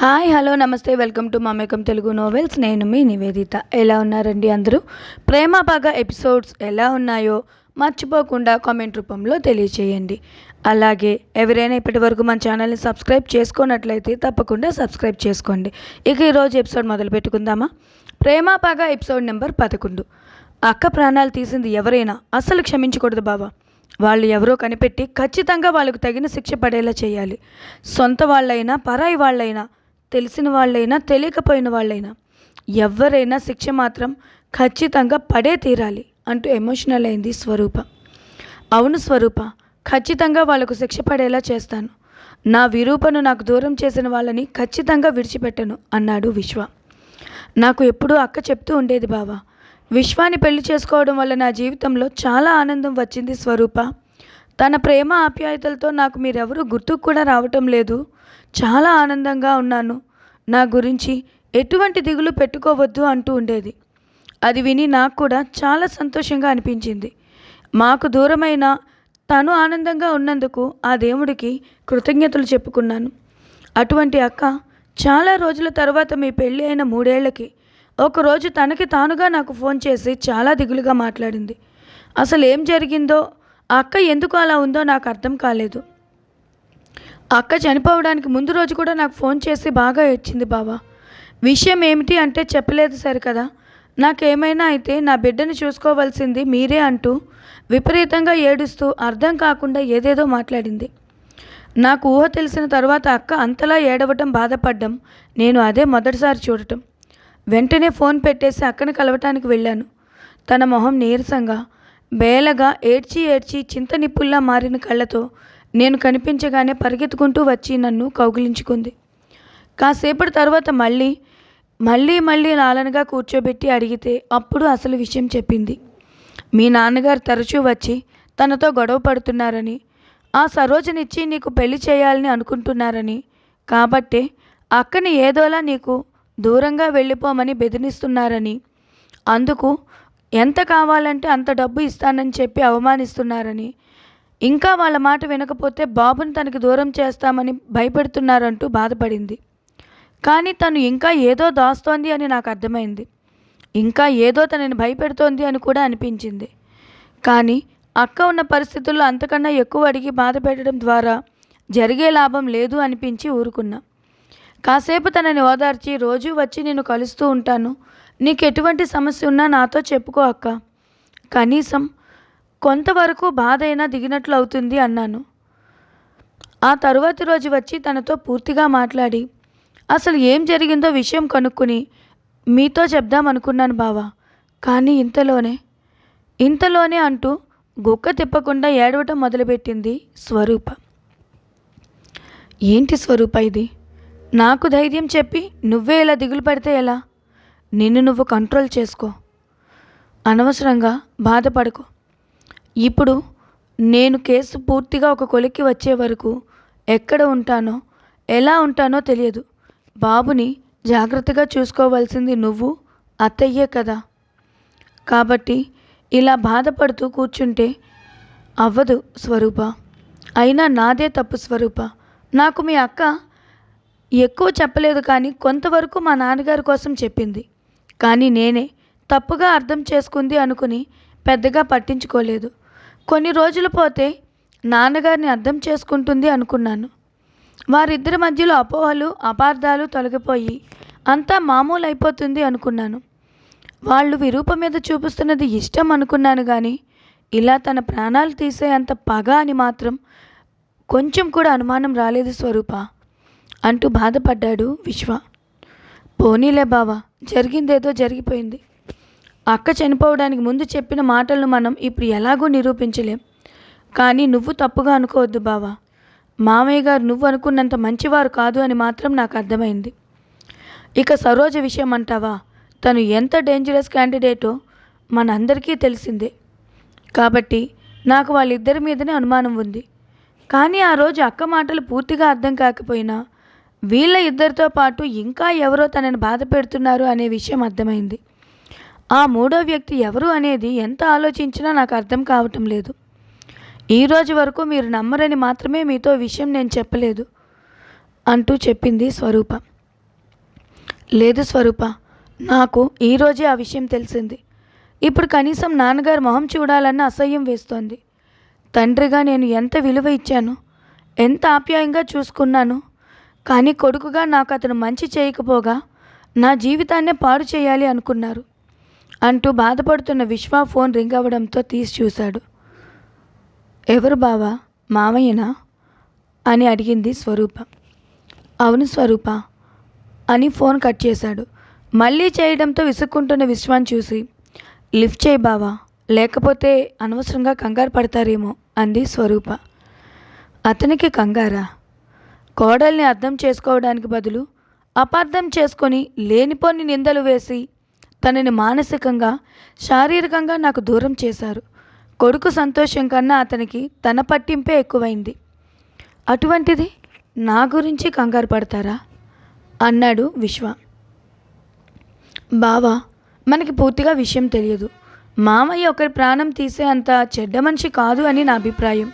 Hi hello నమస్తే welcome to Mamekam Telugu novels. నేను మీ నివేదిత. ఎలా ఉన్నారండి అందరూ? ప్రేమ ఎపిసోడ్స్ ఎలా ఉన్నాయో మర్చిపోకుండా కామెంట్ రూపంలో తెలియచేయండి. అలాగే ఎవరైనా ఇప్పటి వరకు మన ఛానల్ని సబ్స్క్రైబ్ చేసుకున్నట్లయితే తప్పకుండా సబ్స్క్రైబ్ చేసుకోండి. ఇక ఈరోజు ఎపిసోడ్ మొదలు పెట్టుకుందామా? ప్రేమ ఎపిసోడ్ నెంబర్ పదకొండు. అక్క ప్రాణాలు తీసింది ఎవరైనా అసలు క్షమించకూడదు బావా. వాళ్ళు ఎవరో కనిపెట్టి ఖచ్చితంగా వాళ్ళకు తగిన శిక్ష పడేలా చేయాలి. సొంత వాళ్ళైనా పరాయి వాళ్ళైనా తెలిసిన వాళ్ళైనా తెలియకపోయిన వాళ్ళైనా ఎవరైనా శిక్ష మాత్రం ఖచ్చితంగా పడే తీరాలి అంటూ ఎమోషనల్ అయింది స్వరూప. అవును స్వరూప ఖచ్చితంగా వాళ్ళకు శిక్ష పడేలా చేస్తాను. నా విరూపను నాకు దూరం చేసిన వాళ్ళని ఖచ్చితంగా విడిచిపెట్టను అన్నాడు విశ్వ. నాకు ఎప్పుడూ అక్క చెప్తూ ఉండేది బావా విశ్వాన్ని పెళ్ళి చేసుకోవడం వల్ల నా జీవితంలో చాలా ఆనందం వచ్చింది స్వరూప. తన ప్రేమ ఆప్యాయతలతో నాకు మీరెవరూ గుర్తుకు కూడా రావటం లేదు. చాలా ఆనందంగా ఉన్నాను. నా గురించి ఎటువంటి దిగులు పెట్టుకోవద్దు అంటూ ఉండేది. అది విని నాకు కూడా చాలా సంతోషంగా అనిపించింది. మాకు దూరమైన తను ఆనందంగా ఉన్నందుకు ఆ దేవుడికి కృతజ్ఞతలు చెప్పుకున్నాను. అటువంటి అక్క చాలా రోజుల తర్వాత మీ పెళ్ళి అయిన మూడేళ్ళకి ఒకరోజు తనకి తానుగా నాకు ఫోన్ చేసి చాలా దిగులుగా మాట్లాడింది. అసలు ఏం జరిగిందో ఆ అక్క ఎందుకు అలా ఉందో నాకు అర్థం కాలేదు. అక్క చనిపోవడానికి ముందు రోజు కూడా నాకు ఫోన్ చేసి బాగా ఏడ్చింది బావా. విషయం ఏమిటి అంటే చెప్పలేదు సరే కదా నాకేమైనా అయితే నా బిడ్డను చూసుకోవాల్సింది మీరే అంటూ విపరీతంగా ఏడుస్తూ అర్థం కాకుండా ఏదేదో మాట్లాడింది. నాకు ఊహ తెలిసిన తర్వాత అక్క అంతలా ఏడవటం బాధపడ్డం నేను అదే మొదటిసారి చూడటం. వెంటనే ఫోన్ పెట్టేసి అక్కను కలవటానికి వెళ్ళాను. తన మొహం నీరసంగా బేలగా ఏడ్చి ఏడ్చి చింత నిప్పుల్లా మారిన కళ్ళతో నేను కనిపించగానే పరిగెత్తుకుంటూ వచ్చి నన్ను కౌగిలించుకుంది. కాసేపటి తర్వాత మళ్ళీ మళ్ళీ మళ్ళీ లాలనగా కూర్చోబెట్టి అడిగితే అప్పుడు అసలు విషయం చెప్పింది. మీ నాన్నగారు తరచూ వచ్చి తనతో గొడవ పడుతున్నారని ఆ సరోజనిచ్చి నీకు పెళ్ళి చేయాలని అనుకుంటున్నారని కాబట్టే అక్కని ఏదోలా నీకు దూరంగా వెళ్ళిపోమని బెదిరిస్తున్నారని అందుకు ఎంత కావాలంటే అంత డబ్బు ఇస్తానని చెప్పి అవమానిస్తున్నారని ఇంకా వాళ్ళ మాట వినకపోతే బాబుని తనకి దూరం చేస్తామని భయపెడుతున్నారంటూ బాధపడింది. కానీ తను ఇంకా ఏదో దాస్తోంది అని నాకు అర్థమైంది. ఇంకా ఏదో తనని భయపెడుతోంది అని కూడా అనిపించింది. కానీ అక్క ఉన్న పరిస్థితుల్లో అంతకన్నా ఎక్కువ అడిగి బాధ పెట్టడం ద్వారా జరిగే లాభం లేదు అనిపించి ఊరుకున్నా. కాసేపు తనని ఓదార్చి రోజూ వచ్చి నేను కలుస్తూ ఉంటాను. నీకు ఎటువంటి సమస్య ఉన్నా నాతో చెప్పుకో అక్క. కనీసం కొంతవరకు బాధ అయినా దిగినట్లు అవుతుంది అన్నాను. ఆ తరువాతి రోజు వచ్చి తనతో పూర్తిగా మాట్లాడి అసలు ఏం జరిగిందో విషయం కనుక్కుని మీతో చెప్దామనుకున్నాను బావా కానీ ఇంతలోనే ఇంతలోనే అంటూ గుక్క తిప్పకుండా ఏడవటం మొదలుపెట్టింది స్వరూప. ఏంటి స్వరూప ఇది? నాకు ధైర్యం చెప్పి నువ్వే ఇలా దిగులు పడితే ఎలా? నిన్ను నువ్వు కంట్రోల్ చేసుకో. అనవసరంగా బాధపడకు. ఇప్పుడు నేను కేసు పూర్తిగా ఒక కొలిక్కి వచ్చే వరకు ఎక్కడ ఉంటానో ఎలా ఉంటానో తెలియదు. బాబుని జాగ్రత్తగా చూసుకోవాల్సింది నువ్వు అత్తయ్యే కదా. కాబట్టి ఇలా బాధపడుతూ కూర్చుంటే అవ్వదు స్వరూప. అయినా నాదే తప్పు స్వరూప. నాకు మీ అక్క ఎక్కువ చెప్పలేదు కానీ కొంతవరకు మా నాన్నగారి కోసం చెప్పింది. కానీ నేనే తప్పుగా అర్థం చేసుకుంది అనుకుని పెద్దగా పట్టించుకోలేదు. కొన్ని రోజులు పోతే నాన్నగారిని అర్థం చేసుకుంటుంది అనుకున్నాను. వారిద్దరి మధ్యలో అపోహలు అపార్థాలు తొలగిపోయి అంతా మామూలు అయిపోతుంది అనుకున్నాను. వాళ్ళు విరూప మీద చూపిస్తున్నది ఇష్టం అనుకున్నాను కానీ ఇలా తన ప్రాణాలు తీసే అంత పగ అని మాత్రం కొంచెం కూడా అనుమానం రాలేదు స్వరూప అంటూ బాధపడ్డాడు విశ్వ. పోనీలే బావా జరిగిందేదో జరిగిపోయింది. అక్క చనిపోవడానికి ముందు చెప్పిన మాటలను మనం ఇప్పుడు ఎలాగో నిరూపించలేం. కానీ నువ్వు తప్పుగా అనుకోవద్దు బావా. మామయ్య గారు నువ్వు అనుకున్నంత మంచివారు కాదు అని మాత్రం నాకు అర్థమైంది. ఇక సరోజ విషయం అంటావా? తను ఎంత డేంజరస్ క్యాండిడేటో మనందరికీ తెలిసిందే. కాబట్టి నాకు వాళ్ళిద్దరి మీదనే అనుమానం ఉంది. కానీ ఆ రోజు అక్క మాటలు పూర్తిగా అర్థం కాకపోయినా వీళ్ళ ఇద్దరితో పాటు ఇంకా ఎవరో తనని బాధ పెడుతున్నారు అనే విషయం అర్థమైంది. ఆ మూడో వ్యక్తి ఎవరు అనేది ఎంత ఆలోచించినా నాకు అర్థం కావటం లేదు. ఈ రోజు వరకు మీరు నమ్మరని మాత్రమే మీతో విషయం నేను చెప్పలేదు అంటూ చెప్పింది స్వరూప. లేదు స్వరూప నాకు ఈరోజే ఆ విషయం తెలిసింది. ఇప్పుడు కనీసం నాన్నగారు మొహం చూడాలన్న అసహ్యం వేస్తోంది. తండ్రిగా నేను ఎంత విలువ ఇచ్చాను ఎంత ఆప్యాయంగా చూసుకున్నాను కానీ కొడుకుగా నాకు అతను మంచి చేయకపోగా నా జీవితాన్నే పాడు చేయాలి అనుకున్నారు. అంటూ బాధపడుతున్న విశ్వ ఫోన్ రింగ్ అవ్వడంతో తీసి చూశాడు. ఎవరు బావా? మావయ్యనా? అని అడిగింది స్వరూప. అవును స్వరూప అని ఫోన్ కట్ చేశాడు. మళ్ళీ చేయడంతో విసుక్కుంటున్న విశ్వాన్ని చూసి లిఫ్ట్ చేయి బావా లేకపోతే అనవసరంగా కంగారు పడతారేమో అంది స్వరూప. అతనికి కంగారా? కోడల్ని అర్థం చేసుకోవడానికి బదులు అపార్థం చేసుకొని లేనిపోని నిందలు వేసి తనని మానసికంగా శారీరకంగా నాకు దూరం చేశారు. కొడుకు సంతోషం కన్నా అతనికి తన పట్టింపే ఎక్కువైంది. అటువంటిది నా గురించి కంగారు పడతారా? అన్నాడు విశ్వ. బావా మనకి పూర్తిగా విషయం తెలియదు. మామయ్య ఒకరి ప్రాణం తీసే అంత చెడ్డ మనిషి కాదు అని నా అభిప్రాయం.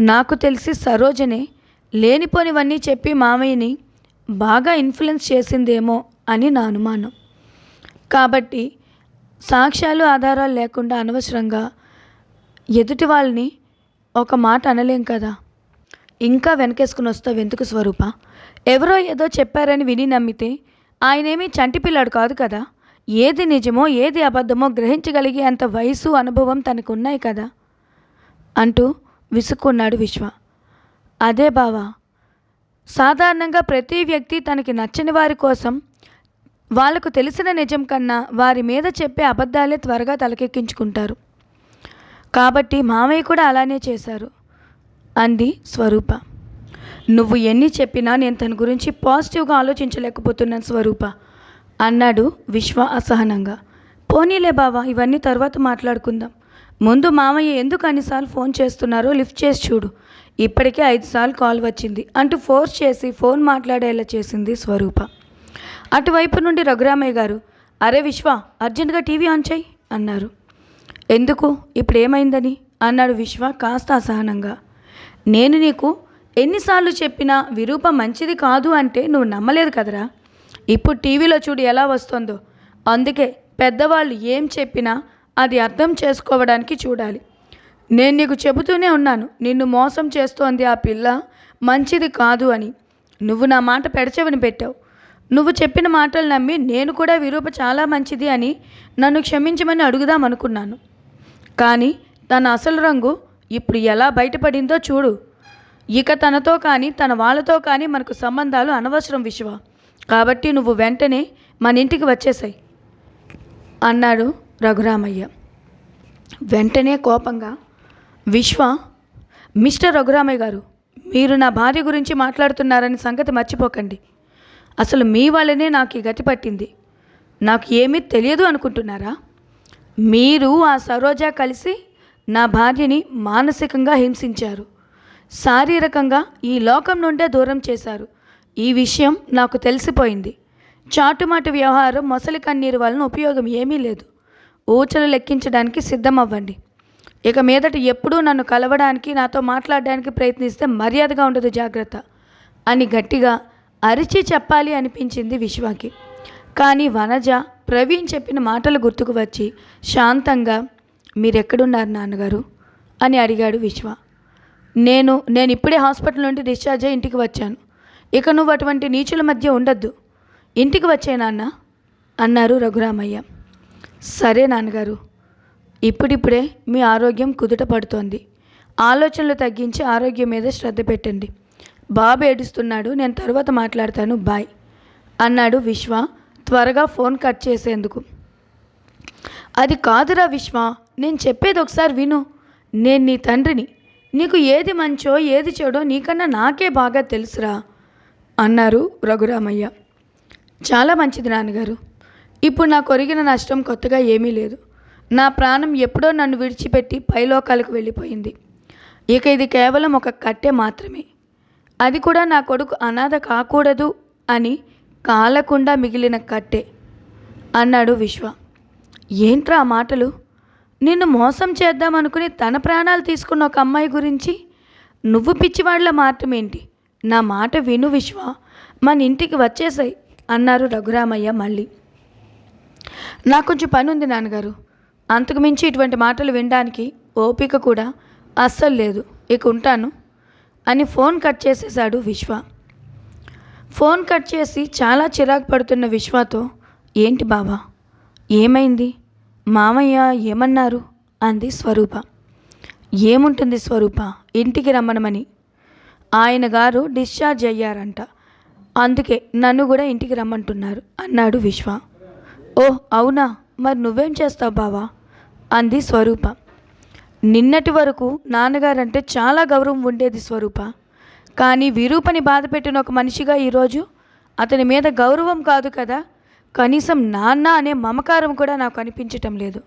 నాకు తెలిసి సరోజనే లేనిపోనివన్నీ చెప్పి మామయ్యని బాగా ఇన్ఫ్లుయెన్స్ చేసిందేమో అని నా అనుమానం. కాబట్టి సాక్ష్యాలు ఆధారాలు లేకుండా అనవసరంగా ఎదుటి వాళ్ళని ఒక మాట అనలేం కదా. ఇంకా వెనకేసుకుని వస్తావు ఎందుకు స్వరూప? ఎవరో ఏదో చెప్పారని విని నమ్మితే ఆయనేమీ చంటి పిల్లాడు కాదు కదా. ఏది నిజమో ఏది అబద్ధమో గ్రహించగలిగే అంత వయసు అనుభవం తనకు ఉన్నాయి కదా. అంటూ విసుక్కున్నాడు విశ్వ. అదే బావా సాధారణంగా ప్రతి వ్యక్తి తనకి నచ్చని వారి కోసం వాళ్ళకు తెలిసిన నిజం కన్నా వారి మీద చెప్పే అబద్ధాలే త్వరగా తలకెక్కించుకుంటారు. కాబట్టి మామయ్య కూడా అలానే చేశారు అంది స్వరూప. నువ్వు ఎన్ని చెప్పినా నేను తన గురించి పాజిటివ్గా ఆలోచించలేకపోతున్నాను స్వరూప అన్నాడు విశ్వ అసహనంగా. పోనీలే బావా ఇవన్నీ తర్వాత మాట్లాడుకుందాం. ముందు మామయ్య ఎందుకు అన్నిసార్లు ఫోన్ చేస్తున్నారో లిఫ్ట్ చేసి చూడు. ఇప్పటికే ఐదు సార్లు కాల్ వచ్చింది అంటూ ఫోర్స్ చేసి ఫోన్ మాట్లాడేలా చేసింది స్వరూప. అటువైపు నుండి రఘురామయ్య గారు అరే విశ్వ అర్జెంటుగా టీవీ ఆన్ చేయి అన్నారు. ఎందుకు? ఇప్పుడు ఏమైందని అన్నాడు విశ్వ కాస్త అసహనంగా. నేను నీకు ఎన్నిసార్లు చెప్పినా విరూప మంచిది కాదు అంటే నువ్వు నమ్మలేదు కదరా? ఇప్పుడు టీవీలో చూడు ఎలా వస్తుందో. అందుకే పెద్దవాళ్ళు ఏం చెప్పినా అది అర్థం చేసుకోవడానికి చూడాలి. నేను నీకు చెబుతూనే ఉన్నాను నిన్ను మోసం చేస్తోంది ఆ పిల్ల మంచిది కాదు అని. నువ్వు నా మాట పెడచెవిని పెట్టావు. నువ్వు చెప్పిన మాటలు నమ్మి నేను కూడా విరూప చాలా మంచిది అని నన్ను క్షమించమని అడుగుదాం అనుకున్నాను. కానీ తన అసలు రంగు ఇప్పుడు ఎలా బయటపడిందో చూడు. ఇక తనతో కానీ తన వాళ్ళతో కానీ మనకు సంబంధాలు అనవసరం విశ్వ. కాబట్టి నువ్వు వెంటనే మన ఇంటికి వచ్చేసాయి. అన్నాడు రఘురామయ్య. వెంటనే కోపంగా విశ్వ మిస్టర్ రఘురామయ్య గారు మీరు నా భార్య గురించి మాట్లాడుతున్నారని సంగతి మర్చిపోకండి. అసలు మీ వల్లనే నాకు ఈ గతి పట్టింది. నాకు ఏమీ తెలియదు అనుకుంటున్నారా? మీరు ఆ సరోజ కలిసి నా భార్యని మానసికంగా హింసించారు. శారీరకంగా ఈ లోకం నుండే దూరం చేశారు. ఈ విషయం నాకు తెలిసిపోయింది. చాటుమాటు వ్యవహారం మొసలి కన్నీరు వలన ఉపయోగం ఏమీ లేదు. ఊచలు లెక్కించడానికి సిద్ధమవ్వండి. ఇక మీదట ఎప్పుడూ నన్ను కలవడానికి నాతో మాట్లాడడానికి ప్రయత్నిస్తే మర్యాదగా ఉండదు జాగ్రత్త అని గట్టిగా అరిచి చెప్పాలి అనిపించింది విశ్వాకి. కానీ వనజ ప్రవీణ్ చెప్పిన మాటలు గుర్తుకు వచ్చి శాంతంగా మీరెక్కడున్నారు నాన్నగారు? అని అడిగాడు విశ్వ. నేను నేను ఇప్పుడే హాస్పిటల్ నుండి డిశ్చార్జ్ అయ్యి ఇంటికి వచ్చాను. ఇక నువ్వు అటువంటి నీచుల మధ్య ఉండొద్దు. ఇంటికి వచ్చే నాన్న అన్నారు రఘురామయ్య. సరే నాన్నగారు. ఇప్పుడిప్పుడే మీ ఆరోగ్యం కుదుట పడుతోంది. ఆలోచనలు తగ్గించి ఆరోగ్యం మీద శ్రద్ధ పెట్టండి. బాబు ఏడుస్తున్నాడు నేను తర్వాత మాట్లాడతాను బాయ్ అన్నాడు విశ్వ త్వరగా ఫోన్ కట్ చేసేందుకు. అది కాదురా విశ్వ నేను చెప్పేది ఒకసారి విను. నేను నీ తండ్రిని నీకు ఏది మంచో ఏది చెడో నీకన్నా నాకే బాగా తెలుసురా అన్నారు రఘురామయ్య. చాలా మంచిది నాన్నగారు ఇప్పుడు నాకు ఒరిగిన నష్టం కొత్తగా ఏమీ లేదు. నా ప్రాణం ఎప్పుడో నన్ను విడిచిపెట్టి పైలోకాలకు వెళ్ళిపోయింది. ఇక ఇది కేవలం ఒక కట్టె మాత్రమే. అది కూడా నా కొడుకు అనాథ కాకూడదు అని కాలకుండా మిగిలిన కట్టే అన్నాడు విశ్వ. ఏంట్రా ఆ మాటలు? నిన్ను మోసం చేద్దామనుకుని తన ప్రాణాలు తీసుకున్న ఒక అమ్మాయి గురించి నువ్వు పిచ్చివాళ్ళ మాటమేంటి? నా మాట విను విశ్వ. మన ఇంటికి వచ్చేసాయి అన్నారు రఘురామయ్య మళ్ళీ. నాకు కొంచెం పని ఉంది నాన్నగారు అంతకుమించి ఇటువంటి మాటలు వినడానికి ఓపిక కూడా అస్సలు లేదు. ఇక ఉంటాను. అని ఫోన్ కట్ చేసేశాడు విశ్వ. ఫోన్ కట్ చేసి చాలా చిరాకు పడుతున్న విశ్వతో ఏంటి బావా? ఏమైంది? మామయ్య ఏమన్నారు? అంది స్వరూప. ఏముంటుంది స్వరూప? ఇంటికి రమ్మనమని. ఆయన గారు డిశ్చార్జ్ అయ్యారంట. అందుకే నన్ను కూడా ఇంటికి రమ్మంటున్నారు అన్నాడు విశ్వ. ఓహ్ అవునా? మరి నువ్వేం చేస్తావు బావా? అంది స్వరూప. నిన్నటి వరకు నాన్నగారంటే చాలా గౌరవం ఉండేది స్వరూప. కానీ విరూపని బాధపెట్టిన ఒక మనిషిగా ఈరోజు అతని మీద గౌరవం కాదు కదా కనీసం నాన్న అనే మమకారం కూడా నాకు అనిపించటం లేదు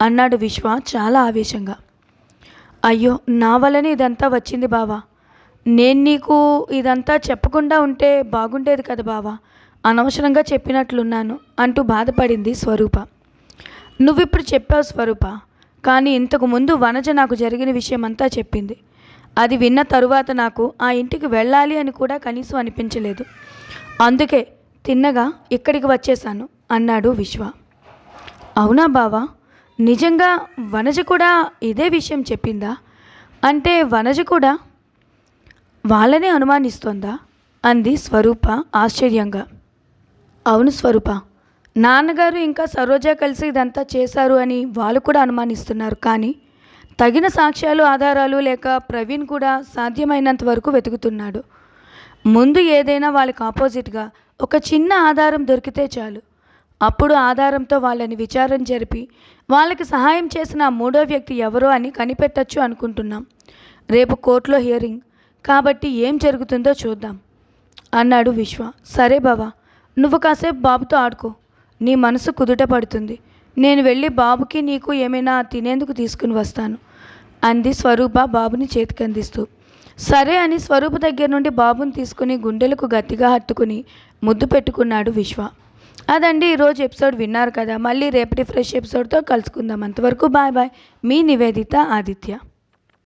అన్నాడు విశ్వ చాలా ఆవేశంగా. అయ్యో నా వల్లనే ఇదంతా వచ్చింది బావా. నేను నీకు ఇదంతా చెప్పకుండా ఉంటే బాగుండేది కదా బావా అనవసరంగా చెప్పినట్లున్నాను అంటూ బాధపడింది స్వరూప. నువ్విప్పుడు చెప్పావు స్వరూప కానీ ఇంతకు ముందు వనజ నాకు జరిగిన విషయం అంతా చెప్పింది. అది విన్న తరువాత నాకు ఆ ఇంటికి వెళ్ళాలి అని కూడా కనీసం అనిపించలేదు. అందుకే తిన్నగా ఇక్కడికి వచ్చేసాను అన్నాడు విశ్వ. అవునా బావా? నిజంగా వనజ కూడా ఇదే విషయం చెప్పిందా? అంటే వనజ కూడా వాళ్ళనే అనుమానిస్తోందా? అంది స్వరూప ఆశ్చర్యంగా. అవును స్వరూప నాన్నగారు ఇంకా సరోజ కలిసి ఇదంతా చేశారు అని వాళ్ళు కూడా అనుమానిస్తున్నారు. కానీ తగిన సాక్ష్యాలు ఆధారాలు లేక ప్రవీణ్ కూడా సాధ్యమైనంత వరకు వెతుకుతున్నాడు. ముందు ఏదైనా వాళ్ళకి ఆపోజిట్గా ఒక చిన్న ఆధారం దొరికితే చాలు. అప్పుడు ఆధారంతో వాళ్ళని విచారం జరిపి వాళ్ళకి సహాయం చేసిన మూడో వ్యక్తి ఎవరో అని కనిపెట్టచ్చు అనుకుంటున్నాం. రేపు కోర్టులో హియరింగ్. కాబట్టి ఏం జరుగుతుందో చూద్దాం. అన్నాడు విశ్వ. సరే బావా నువ్వు కాసేపు బాబుతో ఆడుకో. నీ మనసు కుదుట పడుతుంది. నేను వెళ్ళి బాబుకి నీకు ఏమైనా తినేందుకు తీసుకుని వస్తాను. అంది స్వరూప బాబుని చేతికి అందిస్తూ సరే అని స్వరూప దగ్గర నుండి బాబుని తీసుకుని గుండెలకు గట్టిగా హత్తుకుని ముద్దు పెట్టుకున్నాడు విశ్వ. అదండి ఈరోజు ఎపిసోడ్ విన్నారు కదా మళ్ళీ రేపటి ఫ్రెష్ ఎపిసోడ్తో కలుసుకుందాం. అంతవరకు బాయ్ బాయ్. మీ నివేదిత ఆదిత్య.